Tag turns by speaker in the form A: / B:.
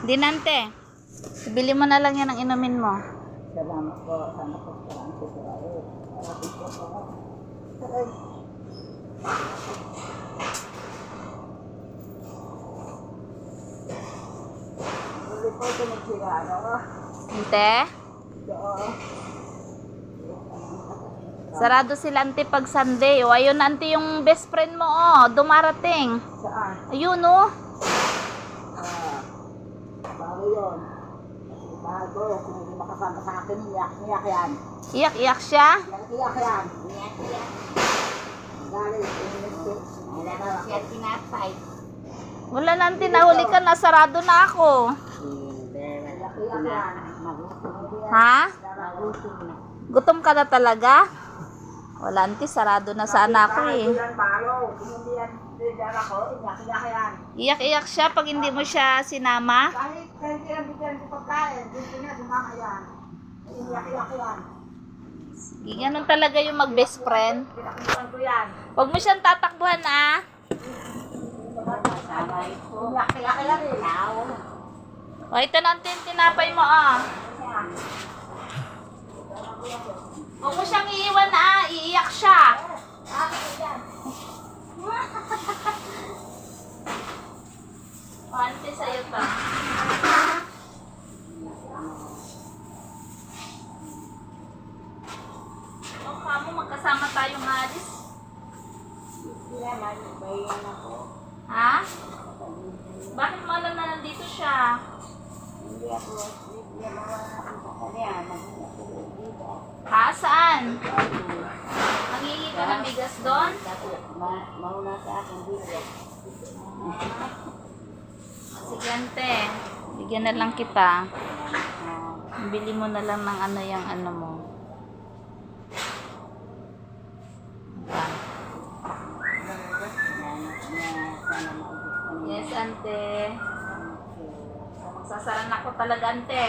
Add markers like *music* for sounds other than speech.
A: Hindi na, ante. Bili mo na lang yan ang inumin mo.
B: Salamat po. Sana po sa ang. Maraming po po. Aray. Po ito. Ano?
A: Ante?
B: Oo.
A: Sarado sila, ante, pag Sunday. O, ayun, ante, yung best friend mo, oh. Dumarating.
B: Saan?
A: Ayun, oh.
B: Bago yun. Bago, kung hindi makasama sa akin, iyak, iyak yan.
A: Iyak-iyak siya.
B: Iyak, iyak yan. Iyak, iyak. Galing, inis, wala na siya tinatay.
A: Wala na, ante. Nahuli ka na. Sarado na ako. Ha? Gutom ka na talaga? Wala, ante. Sarado na sana ako, eh.
B: Yan, hindi yan,
A: Iyak-iyak siya pag hindi mo siya sinama.
B: Kahit, kahit yan, bigyan ko pagkain, gusto niya, sumama yan. Iyak, iyak yan.
A: Ganun talaga yung mag-best friend. Huwag mo siyang tatakbuhan, ah.
B: Eh.
A: O, ito na yung tinapay mo, ah. Huwag mo siyang iiwan, ah. Iiyak siya. O, ante, sa'yo to. O, kamo, magkasama tayong alis.
B: May yan ako.
A: Ha? Bakit mo alam na nandito siya?
B: Hindi ako, hindi ako dito.
A: Ha? Saan? Mangingi ka ng bigas doon?
B: Mauna sa akin dito. *laughs*
A: Sige, ante. Bigyan na lang kita.
B: Ah,
A: Bili mo na lang ng ano yung ano mo. Yes, ante. Magsasara na ako talaga, ante.